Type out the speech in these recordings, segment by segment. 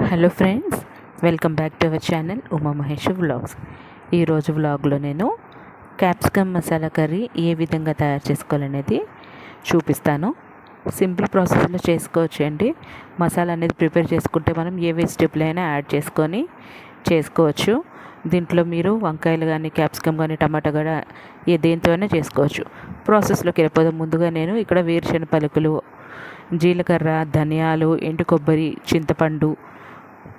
Hello friends welcome back to our channel Uma Mahesh vlogs ఈరోజు వ్లాగ్లో నేను capsicum masala curry ఏ విధంగా తయారు చేసుకోవాలనేది చూపిస్తాను. సింపుల్ ప్రాసెస్లో చేసుకోవచ్చు అండి మసాలా అనేది ప్రిపేర్ చేసుకుంటే మనం ఏ వెజిటేబుల్ అయినా యాడ్ చేసుకొని చేసుకోవచ్చు. దీంట్లో మీరు వంకాయలు కానీ క్యాప్సికమ్ కానీ టమాటా కూడా ఏ దేంతో అయినా చేసుకోవచ్చు ప్రాసెస్లోకి వెళ్ళిపోదాం. ముందుగా నేను ఇక్కడ వేరుశెనగ పలుకులు జీలకర్ర ధనియాలు ఎండు కొబ్బరి చింతపండు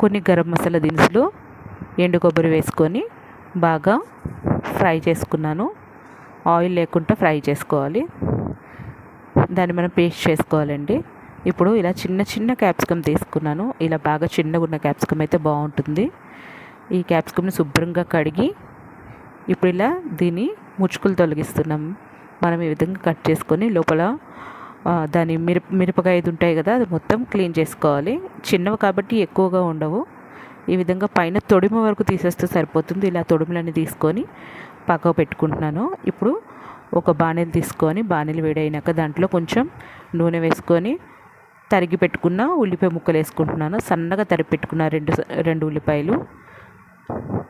కొన్ని గరం మసాలా దినుసులు ఎండు కొబ్బరి వేసుకొని బాగా ఫ్రై చేసుకున్నాను. ఆయిల్ లేకుండా ఫ్రై చేసుకోవాలి. దాన్ని మనం పేస్ట్ చేసుకోవాలండి. ఇప్పుడు ఇలా చిన్న చిన్న క్యాప్సికమ్ తీసుకున్నాను. ఇలా బాగా చిన్నగా ఉన్న క్యాప్సికమ్ అయితే బాగుంటుంది. ఈ క్యాప్సికమ్ని శుభ్రంగా కడిగి ఇప్పుడు ఇలా దీన్ని ముచ్చుకులు తొలగిస్తున్నాం. మనం ఈ విధంగా కట్ చేసుకొని లోపల దాని మిరప మిరపకాయది ఉంటాయి కదా అది మొత్తం క్లీన్ చేసుకోవాలి. చిన్నవి కాబట్టి ఎక్కువగా ఉండవు. ఈ విధంగా పైన తొడిమ వరకు తీసేస్తే సరిపోతుంది. ఇలా తొడుములన్నీ తీసుకొని పక్కకు పెట్టుకుంటున్నాను. ఇప్పుడు ఒక బాణీలు తీసుకొని బాణీలు వేడైనాక దాంట్లో కొంచెం నూనె వేసుకొని తరిగి పెట్టుకున్న ఉల్లిపాయ ముక్కలు వేసుకుంటున్నాను. సన్నగా తరిగి పెట్టుకున్న రెండు రెండు ఉల్లిపాయలు.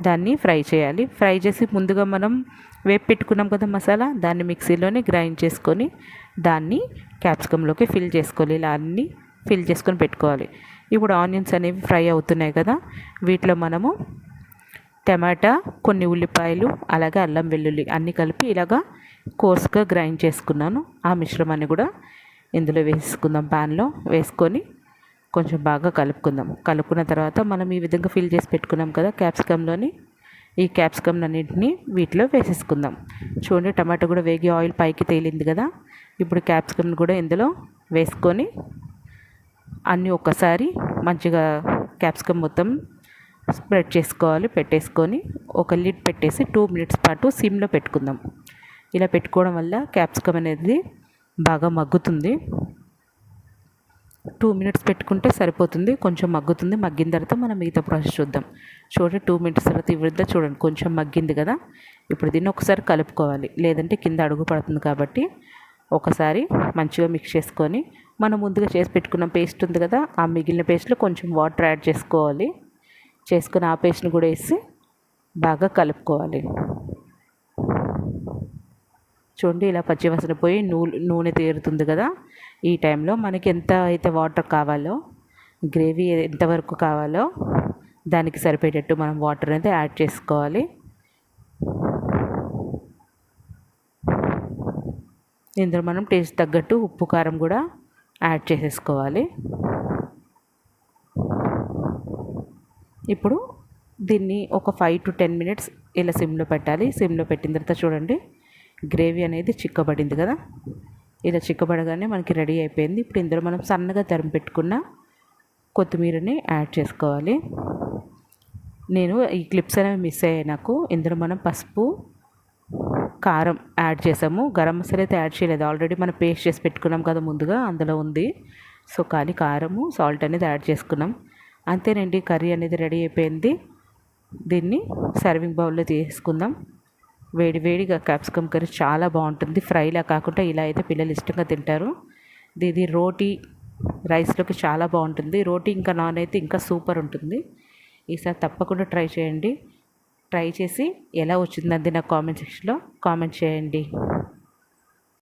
దాన్ని ఫ్రై చేయాలి. ఫ్రై చేసి ముందుగా మనం వేపు పెట్టుకున్నాం కదా మసాలా దాన్ని మిక్సీలోనే గ్రైండ్ చేసుకొని దాన్ని క్యాప్సికంలోకి ఫిల్ చేసుకోవాలి. ఇలా అన్నీ ఫిల్ చేసుకొని పెట్టుకోవాలి. ఇప్పుడు ఆనియన్స్ అనేవి ఫ్రై అవుతున్నాయి కదా వీటిలో మనము టమాటా కొన్ని ఉల్లిపాయలు అలాగే అల్లం వెల్లుల్లి అన్నీ కలిపి ఇలాగా కోర్స్గా గ్రైండ్ చేసుకున్నాను. ఆ మిశ్రమాన్ని కూడా ఇందులో వేసుకుందాం ప్యాన్లో వేసుకొని కొంచెం బాగా కలుపుకుందాం. కలుపుకున్న తర్వాత మనం ఈ విధంగా ఫిల్ చేసి పెట్టుకున్నాం కదా క్యాప్సికంలోని ఈ క్యాప్సికమ్ అన్నింటినీ వీటిలో వేసేసుకుందాం. చూడండి టమాటో కూడా వేగి ఆయిల్ పైకి తేలింది కదా. ఇప్పుడు క్యాప్సికమ్ని కూడా ఇందులో వేసుకొని అన్నీ ఒక్కసారి మంచిగా క్యాప్సికమ్ మొత్తం స్ప్రెడ్ చేసుకోవాలి. పెట్టేసుకొని ఒక లిడ్ పెట్టేసి టూ మినిట్స్ పాటు సిమ్లో పెట్టుకుందాం. ఇలా పెట్టుకోవడం వల్ల క్యాప్సికమ్ అనేది బాగా మగ్గుతుంది. టూ మినిట్స్ పెట్టుకుంటే సరిపోతుంది కొంచెం మగ్గుతుంది. మగ్గిన తర్వాత మనం మిగతా ప్రాసెస్ చూద్దాం. చూడండి టూ మినిట్స్ తర్వాత ఇవ్వద్దా చూడండి కొంచెం మగ్గింది కదా. ఇప్పుడు దీన్ని ఒకసారి కలుపుకోవాలి. లేదంటే కింద అడుగు పడుతుంది కాబట్టి ఒకసారి మంచిగా మిక్స్ చేసుకొని మనం ముందుగా చేసి పెట్టుకున్న పేస్ట్ ఉంది కదా ఆ మిగిలిన పేస్ట్లో కొంచెం వాటర్ యాడ్ చేసుకోవాలి. చేసుకుని ఆ పేస్ట్ని కూడా వేసి బాగా కలుపుకోవాలి. చూడండి ఇలా పచ్చివాసన పోయి నూనె నూనె తీరుతుంది కదా. ఈ టైంలో మనకి ఎంత అయితే వాటర్ కావాలో గ్రేవీ ఎంతవరకు కావాలో దానికి సరిపోయేటట్టు మనం వాటర్ అనేది యాడ్ చేసుకోవాలి. ఇందులో మనం టేస్ట్ తగ్గట్టు ఉప్పు కారం కూడా యాడ్ చేసేసుకోవాలి. ఇప్పుడు దీన్ని ఒక ఫైవ్ టు టెన్ మినిట్స్ ఇలా సిమ్లో పెట్టాలి. సిమ్లో పెట్టిన తర్వాత చూడండి గ్రేవీ అనేది చిక్కబడింది కదా? ఇలా చిక్కబడగానే మనకి రెడీ అయిపోయింది. ఇప్పుడు ఇందులో మనం సన్నగా తరిమి పెట్టుకున్న కొత్తిమీరని యాడ్ చేసుకోవాలి. నేను ఈ క్లిప్స్ అనేవి మిస్ అయ్యాయి నాకు. ఇందులో మనం పసుపు కారం యాడ్ చేసాము. గరం మసాలా అయితే యాడ్ చేయలేదు. ఆల్రెడీ మనం పేస్ట్ చేసి పెట్టుకున్నాం కదా ముందుగా అందులో ఉంది. సో కానీ కారము సాల్ట్ అనేది యాడ్ చేసుకున్నాం. అంతేనండి కర్రీ అనేది రెడీ అయిపోయింది. దీన్ని సర్వింగ్ బౌల్లో తీసుకుందాం. వేడి వేడిగా క్యాప్సికమ్ కర్రీ చాలా బాగుంటుంది. ఫ్రైలా కాకుండా ఇలా అయితే పిల్లలు ఇష్టంగా తింటారు. ఇది రోటీ రైస్లోకి చాలా బాగుంటుంది. రోటీ ఇంకా నాన్ అయితే ఇంకా సూపర్ ఉంటుంది. ఈసారి తప్పకుండా ట్రై చేయండి. ట్రై చేసి ఎలా వచ్చిందంది నా కామెంట్ సెక్షన్లో కామెంట్ చేయండి.